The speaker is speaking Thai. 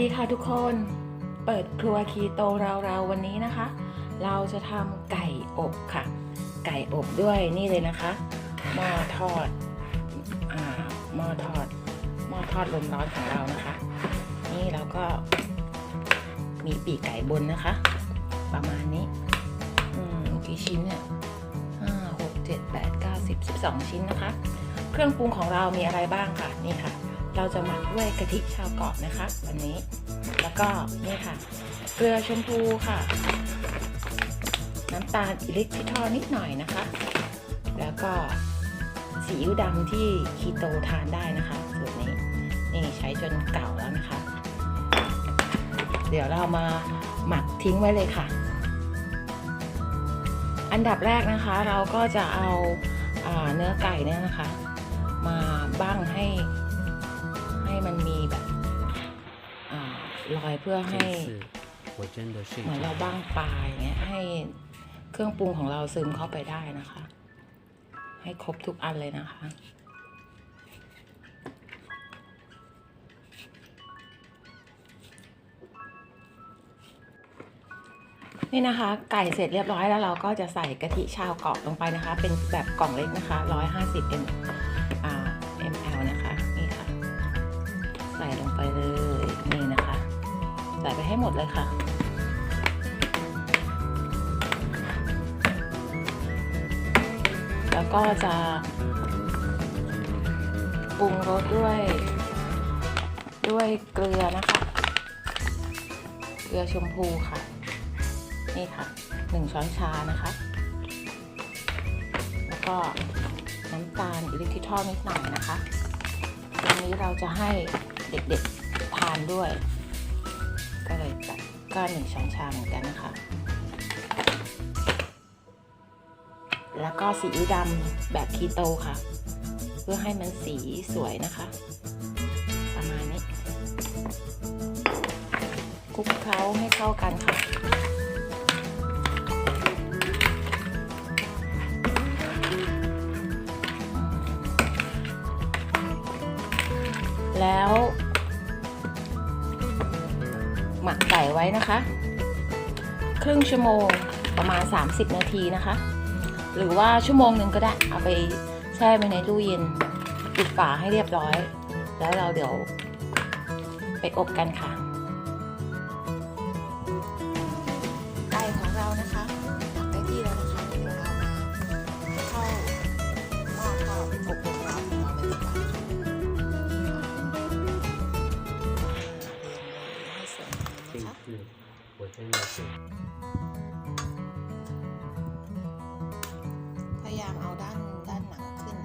ดีค่ะทุกคน เปิดครัวคีโตเราๆวันนี้นะคะ เราจะทำไก่อบค่ะ ไก่อบด้วยนี่เลยนะคะหม้อทอดอ่าหม้อทอดหม้อทอดลมร้อนของเรานะคะ นี่เราก็มีปีกไก่บนนะคะ ประมาณนี้อืมกี่ชิ้นเนี่ยห้าหกเจ็ดแปดเก้าสิบสิบสองชิ้นนะคะ เครื่องปรุงของเรามีอะไรบ้างค่ะนี่ค่ะ เราจะหมักด้วยกะทิชาวเกาะนะคะ วันนี้ แล้วก็นี่ค่ะ เกลือชมพูค่ะ น้ำตาลอิเล็กทริทอนิดหน่อยนะคะ แล้วก็ซีอิ๊วดำที่คีโตทานได้นะคะสูตรนี้นี่ใช้จนเก่าแล้วนะคะ เดี๋ยวเรามาหมักทิ้งไว้เลยค่ะ อันดับแรกนะคะ เราก็จะเอาอาเนื้อไก่เนี่ยนะคะ มาบ้าง ลอยเพื่อให้เหมือนเราบ้างปลาย่างเงี้ยให้เครื่องปรุงของเราซึมเข้าไปได้นะคะ ให้ครบทุกอันเลยนะคะนี่นะคะ ไก่เสร็จเรียบร้อยแล้วเราก็จะใส่กะทิชาวเกาะลงไปนะคะ เป็นแบบกล่องเล็กนะคะ 150 m ml นะคะ นี่ค่ะ ใส่ลงไปเลย นี่นะ ใส่ไปให้หมดเลยค่ะ แล้วก็จะปรุงรสด้วย ด้วยเกลือนะคะ เกลือชมพูค่ะ นี่ค่ะหนึ่งช้อนชานะคะ แล้วก็น้ำตาลอิเล็กทริทอลนิดหน่อยนะคะวันนี้เราจะให้เด็กๆทานด้วย ก็เลยตัดก็หนึ่งช้อนชาเหมือนกันนะคะ แล้วก็สีอิ๊วดำแบบคีโตค่ะ เพื่อให้มันสีสวยนะคะ ประมาณนี้คลุกเคล้าให้เข้ากันค่ะแล้ว มักไก่ไว้นะคะ ครึ่งชั่วโมงประมาณ 30 นาทีนะคะ หรือว่าชั่วโมงหนึ่งก็ได้ เอาไปแช่ไว้ในตู้เย็นปิดฝาให้เรียบร้อย แล้วเราเดี๋ยวไปอบกันค่ะ วใจอยาเกิดพยายามเอาด้านด้านหนังขึ้น